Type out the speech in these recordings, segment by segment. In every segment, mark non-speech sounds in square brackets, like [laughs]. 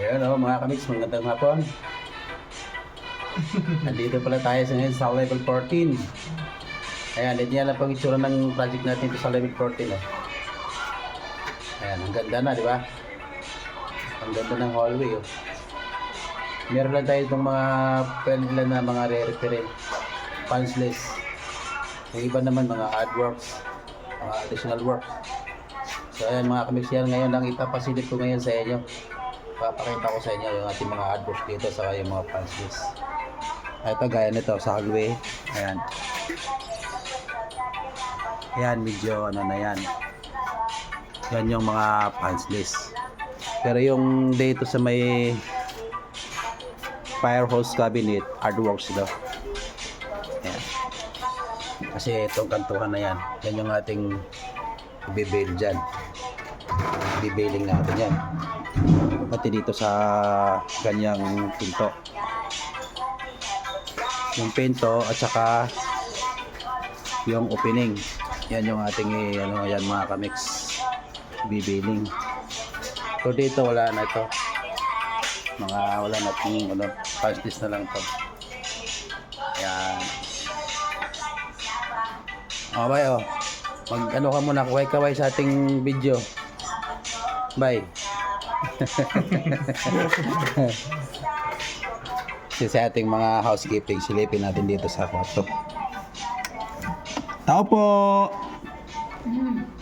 Ayan o, mga kamiks, magandang hapon. Nandito pala tayo sa ngayon sa level 14. Ayan, yan ang pang itsura ng project natin sa level 14. Oh. Ayan, ang ganda na, di ba? Ang ganda ng hallway. Oh. Meron lang tayo itong mga pwede nila na mga re-referent. Punchless. Yung iba naman mga artworks, mga additional works. So ayan mga kamiks yan, ngayon lang ipapasilip ko ngayon sa inyo. Papakita ko sa inyo yung ating mga artworks dito sa yung mga list. Ito gaya nito sa hallway. Ayan. Ayan, medyo ano na yan. Yan yung mga punch list. Pero yung dito sa may fire hose cabinet, artworks ito. Ayan. Kasi itong kantuhan na yan, yan yung ating i-bail dyan. Bibailing natin yan. Pati dito sa ganyang pinto. Yung pinto at saka yung opening. Yan yung ating eh, ano yan mga kamix bibailing. So dito wala na ito. Mga wala na itong ano, pastis na lang to. Yan. Okay oh. Mag ano ka muna, kaway-kaway sa ating video. Bye. [laughs] Kasi sa ating mga housekeeping, silipin natin dito sa kwarto. Tao po!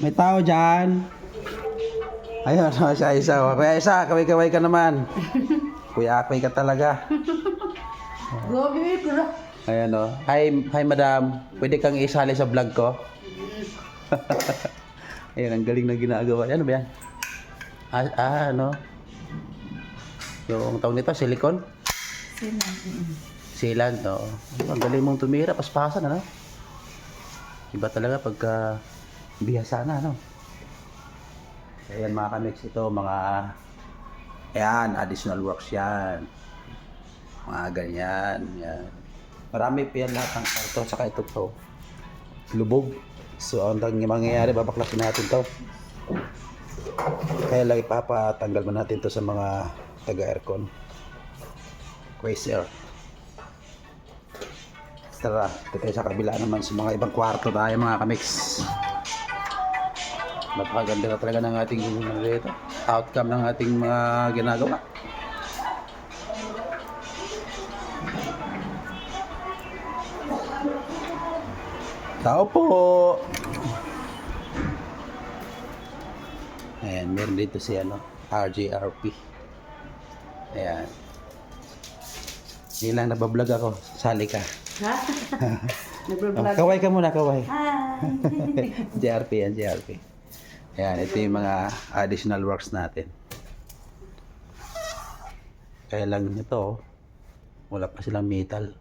May tao dyan. Ayun, [laughs] oh, siya isa. oh. Kuya isa, kaway-kaway ka naman. [laughs] Kuya akoy ka talaga. Grabe, kura. Ayan o. Hi, hi madam. Pwede kang isali sa vlog ko? Ayan, ang galing na ginagawa. Ano ba yan? Ah, ah ano? Yung tawag nito, silicone? Sino? Silan, oo. Ang galing mong tumira, paspasan, ano? Iba talaga pagka bihasa na, ano? Ayan mga kamix, ito mga ayan, additional works yan. Mga ganyan, yan. Marami pa yan lahat ng karto, saka ito to. Lubog. So, ang mangyayari, babaklasin natin to. Kaya lang ipapatanggal mo natin to sa mga taga-aircon. Quasar. Tara, ito sa kabila naman sa mga ibang kwarto tayo mga kamix. Napakaganda na talaga ng ating dito. outcome ng ating mga ginagawa. Tao po! Ayan, meron dito si ano, RJRP. Ayan. Hindi lang nabablog ako. Sali ka. Ha? [laughs] Oh, Nagbablog. kaway ka muna, kaway. Hi. [laughs] JRP yan, JRP. Ayan, ito yung mga additional works natin. Kaya lang ito, oh, wala pa silang metal.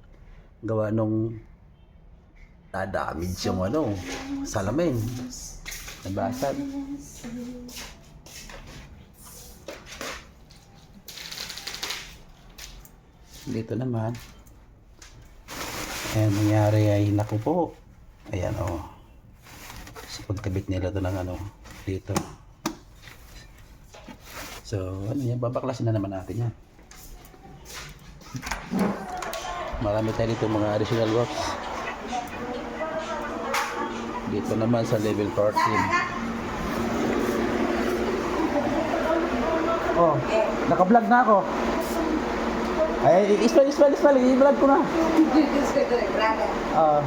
Gawa nung dadamage yung ano, salamin. Nabasag. Dito naman, Ayan, nangyari ay naku po. Ayan o. Oh. Sa pagkabit nila to ng ano, dito. So, ano yan, babaklasin na naman natin yan. Marami tayo dito mga additional works. Dito naman sa level 14. Oh, naka-vlog na ako. Ay, ismal, ismal, ismal, i-vlog ko na. Ah,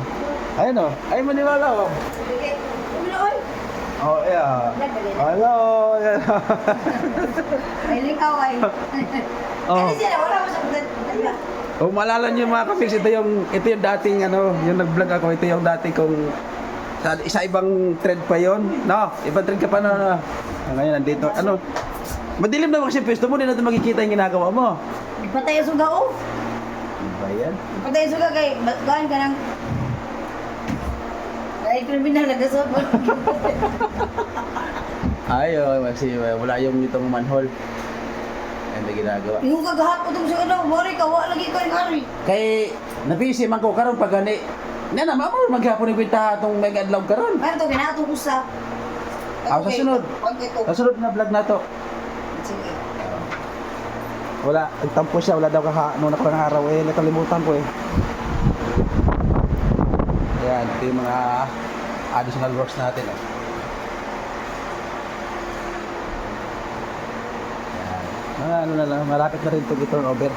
ayun oh. Ay, maniwala oh. Oh, yeah. Hello. Ay, likaw ay. Oh. Kasi sila, wala mo Kung maalala niyo mga kapix, ito yung ito yung dating ano, yung nag-vlog ako, ito yung dati kong sa isa ibang trend pa yon. No, ibang trend ka pa na. Ah, Ngayon nandito, ano? Madilim na kasi pwesto mo, hindi natin makikita yung ginagawa mo. Patay ang suga, oh. Ano ba yan? Patay ang suga kay, gaan ka ng... Ay, kriminal na gasot. [laughs] Ay, oh, kasi wala yung itong manhole. Ayun na ginagawa. Yung kagahapon itong suga daw, mori ka, wala lagi ko yung hari. Kay nabisi man ko karon pag gani. Na na mamo maghapon ni kwenta atong may adlaw karon. Ano to, ginatong usa. Ah, sa sunod. Pag ito. Sa sunod na vlog na to. Wala, nagtampo siya, wala daw kaka, nung nakarang araw eh, nakalimutan ko eh. Ayan, ito yung mga additional works natin. Oh. Ayan. Mga ano na lang, malapit na rin ito turn over.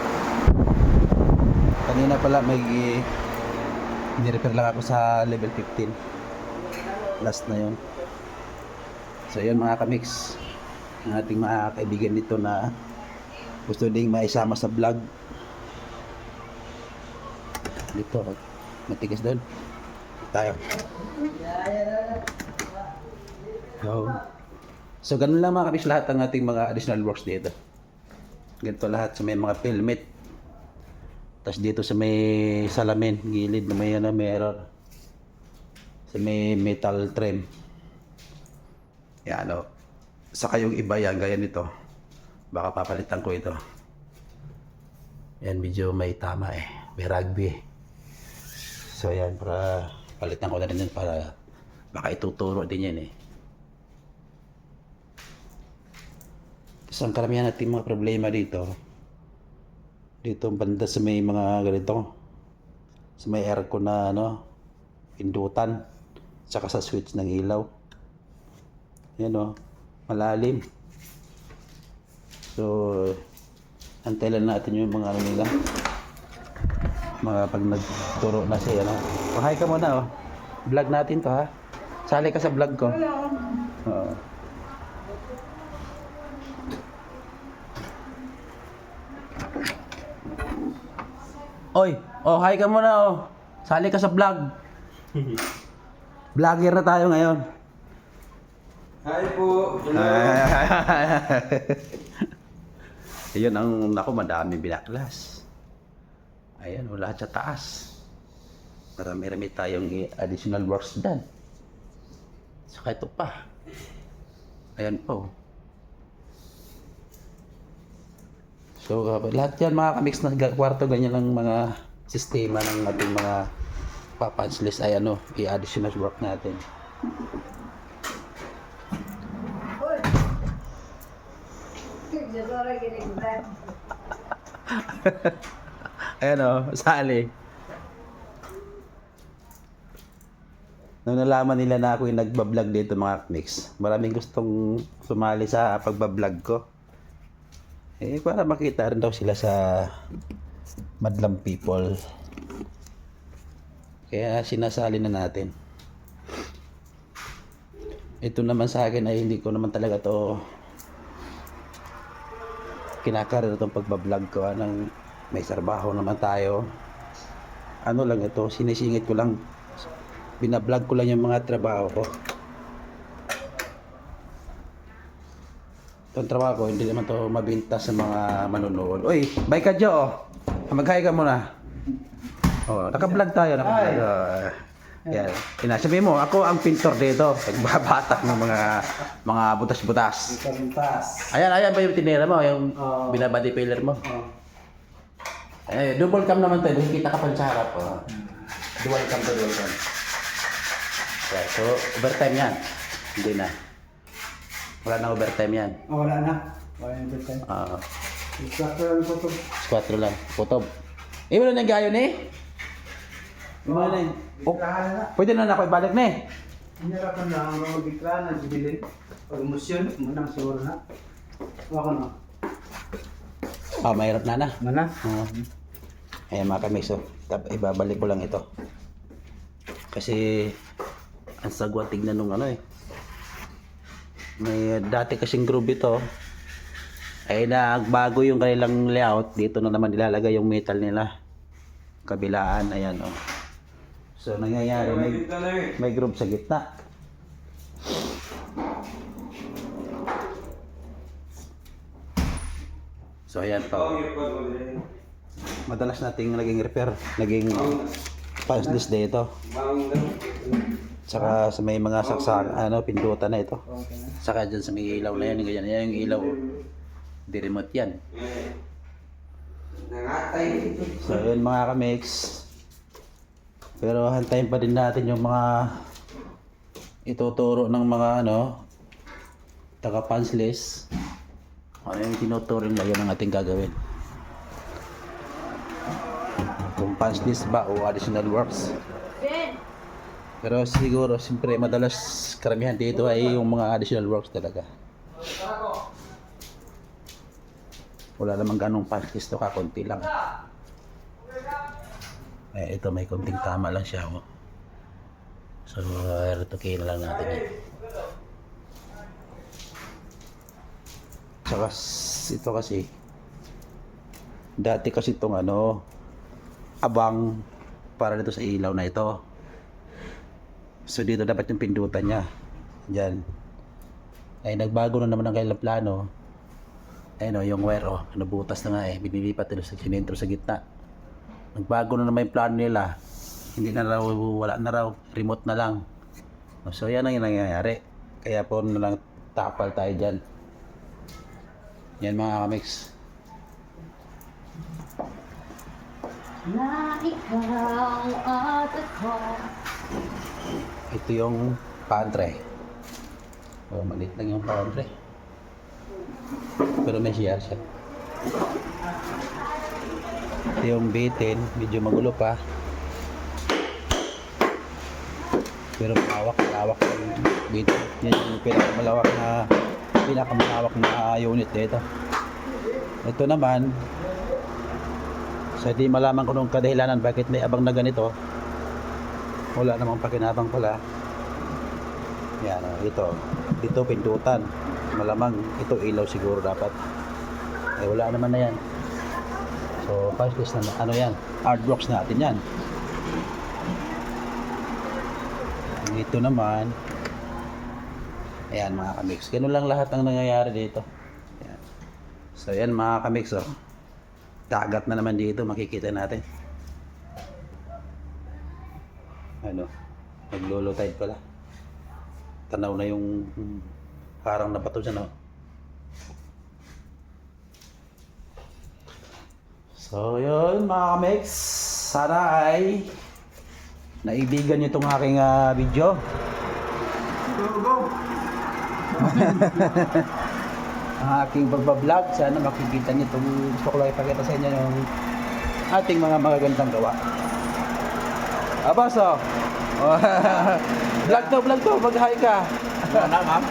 Kanina pala may ni-repair lang ako sa level 15. Last na yon. So yun mga kamix, ang ating mga kaibigan dito na gusto ding maisama sa vlog. Dito, matigas doon. Tayo. So, so ganun lang mga kamix lahat ng ating mga additional works dito. Ganito lahat sa may mga filmet. Tapos dito sa may salamin, gilid na may ano, mirror. Sa may metal trim. Yan o. Saka yung iba yan, gaya nito. Baka papalitan ko ito. Yan, medyo may tama eh. May rugby eh. So yan, para palitan ko na rin yan para baka ituturo din yan eh. Tapos ang karamihan natin mga problema dito, dito banda sa may mga ganito, sa may aircon na ano, pindutan, tsaka sa switch ng ilaw. Yan o, malalim. So, antay lang natin yung mga ano nila. Mga pag nagturo na siya, ano. Oh, hi ka muna, oh. Vlog natin to, ha. Sali ka sa vlog ko. Oo. Oy, oh, hi ka muna, oh. Sali ka sa vlog. Vlogger na tayo ngayon. Hi po. [laughs] [laughs] Ayun ang nako madami binaklas. Ayan, wala sa taas. Marami-rami tayong additional works dyan. Saka ito pa. Ayan po. So, uh, lahat yan mga kamix na ga- kwarto, ganyan lang mga sistema ng ating mga papunch list ay ano, i-additional work natin. [laughs] Ayan o, sali. Nung nalaman nila na ako yung nagbablog dito mga mix, maraming gustong sumali sa pagbablog ko. Eh, para makita rin daw sila sa madlang people. Kaya sinasali na natin. Ito naman sa akin ay hindi ko naman talaga to kinakaroon itong pagbablog ko ng may sarbaho naman tayo. Ano lang ito sinisingit ko lang. Binablog ko lang yung mga trabaho. Ko itong trabaho ko hindi naman to mabinta sa mga manonood. Uy bye ka Jo oh. mag-hi ka muna. Oh, naka-vlog tayo naka-vlog. Oh. Yan Ina, sabihin mo ako ang pintor dito nagbabatak ng mga mga butas-butas Kantas. Ayan, ayan ba yung tinira mo? Yung Oo. binabody filler mo? Oh. Eh, double cam naman to. Doon kita ka pa sa harap. Oh. Dual cam to, dual cam. Okay, so, overtime yan. Hindi na. Wala na overtime yan. Oh, wala na. Wala na dito. Uh, Instructor lang po to. squat lang. Putob. Eh, wala na gayo ni? Wala na. Oh, Bitrahan na. pwede na na ako ibalik ni. Hinarapan na ang mga bitrahan na sibilin. Pag umusyon, munang siguro na. Ako na. Ah, mahirap na na. Mana? Oo. Ayan mga kamiso. Tap, ibabalik ko lang ito. Kasi ang sagwa tignan nung ano eh. May dati kasing groove ito. Ay nagbago yung kanilang layout. Dito na naman nilalagay yung metal nila. Kabilaan. Ayan oh. So nangyayari may, may groove sa gitna. So ayan po. Madalas nating naging repair, naging punch list day ito. Saka sa may mga saksak, ano, pindutan na ito. Saka dyan sa may ilaw na yan, ganyan, yan yung ilaw. Di remote yan. So yun mga kamix. Pero hantayin pa din natin yung mga ituturo ng mga ano, taga punch list. Ano yung tinuturo nila, yun ang ating gagawin. Kung punch list ba o additional works. Pero siguro, siyempre, madalas karamihan dito ay yung mga additional works talaga. Wala namang ganong punch list to ka, lang. Eh, ito may konting tama lang siya. Oh. So, retokin na lang natin yan. Tsaka, s- ito kasi, dati kasi itong ano, abang para dito sa ilaw na ito. So, dito dapat yung pindutan niya. Diyan. Ay, nagbago na naman ang kailang plano. Ayun o, yung wire o, nabutas na nga eh. Binilipat nila sa sinentro sa gitna. Nagbago na naman yung plano nila. Hindi na raw, wala na raw. Remote na lang. So, yan ang nangyayari. Kaya po na lang tapal tayo dyan. Yan mga kamix. Na ikaw at ako. Ito yung pantry. Oh, maliit lang yung pantry. Pero may CR siya. Ito yung bitin, medyo magulo pa. Pero malawak, malawak yung bitin. Yan yung pinakamalawak na pinakamalawak na unit dito. Ito naman, sa di malaman ko nung kadahilanan bakit may abang na ganito, wala namang pakinabang pala. Yan, oh, ito. Dito pindutan. Malamang ito ilaw siguro dapat. Eh wala naman na yan. So, pastis na ano yan? Hard rocks natin yan. Ito naman. Ayan mga kamix. Ganun lang lahat ang nangyayari dito. Ayan. So, yan mga kamix. Oh. Dagat na naman dito. Makikita natin. ano, naglolo tide pala. Tanaw na yung hmm, harang na bato dyan, oh. So, yun mga kamix. Sana ay naibigan nyo itong aking ah, video. Go, [laughs] go! Ang aking pagbablog. Sana makikita nyo itong gusto ko lang ipakita sa inyo yung ating mga magagandang gawa. Abas, [laughs] oh. vlog to, vlog to. Mag-hi ka. Wala, ma'am.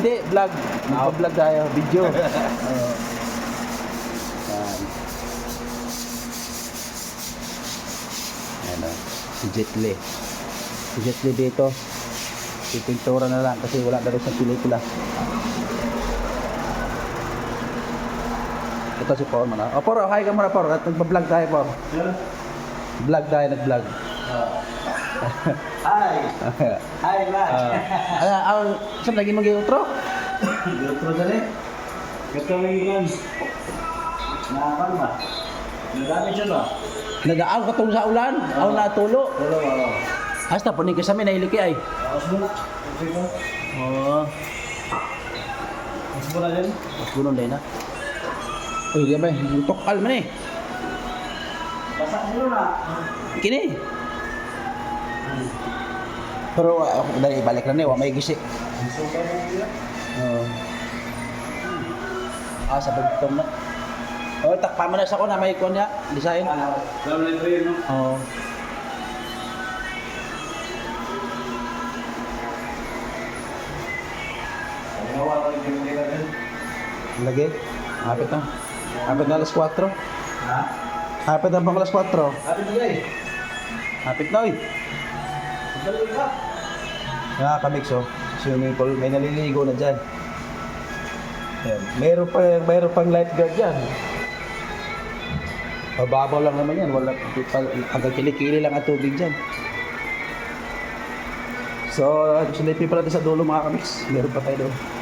Hindi, vlog. Mag-vlog tayo. Video. [laughs] Yan. Yan o. Si Jet Li. Si Jet Li dito. Pipintura na lang kasi wala na rin sa pelikula. Ito si Por muna. O Por, hi ka muna Por. At nagpa-vlog tayo Por. Vlog tayo, nag-vlog. Hi! [laughs] Hi, Matt! Ah, ah, ah, saan lagi mag-outro? Dito dali. Ito yung yan. Nakakal ba? Nagamit siya ba? Nag-aaw ka tong sa ulan. Aw na tulo. Wala, wala. Hasta po ni kasami na iliki ay. Ba? Oo. Mo na din? Mas gunon din na. Uy, di ba? Tokal man eh. Basak mo na. Kini. Pero uh, dali balik na ni, wa may gisi. Oo. Ah, sa pagtong na. Oh, takpa mo na sa ko na may kon niya, design. Lovely to no? Oo. Din. Lagi. Hapit na. Hapit na alas 4. Ha? Hapit na bang alas 4? Sabi nila eh. Hapit na, oy. Dali ka. Nga kamix oh. Swimming pool, may naliligo na dyan. Ayan. Meron pa, meron pang lifeguard dyan. Mababaw lang naman yan. Wala, hanggang kilikili lang ang tubig dyan. So, silipin pa natin sa dulo mga kamix. Meron pa tayo doon.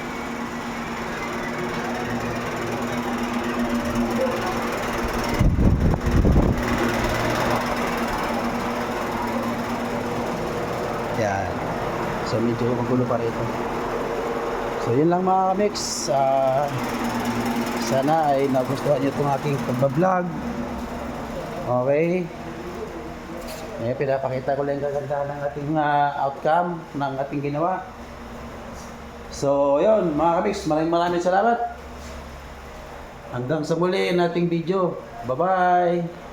So medyo magulo pa rito. So yun lang mga kamix. Ah, sana ay nagustuhan nyo itong aking pagbablog. Okay. Eh, pinapakita ko lang kagandahan ng ating ah, outcome ng ating ginawa. So, yun, mga kamix, maraming maraming salamat. Hanggang sa muli nating video. Bye-bye!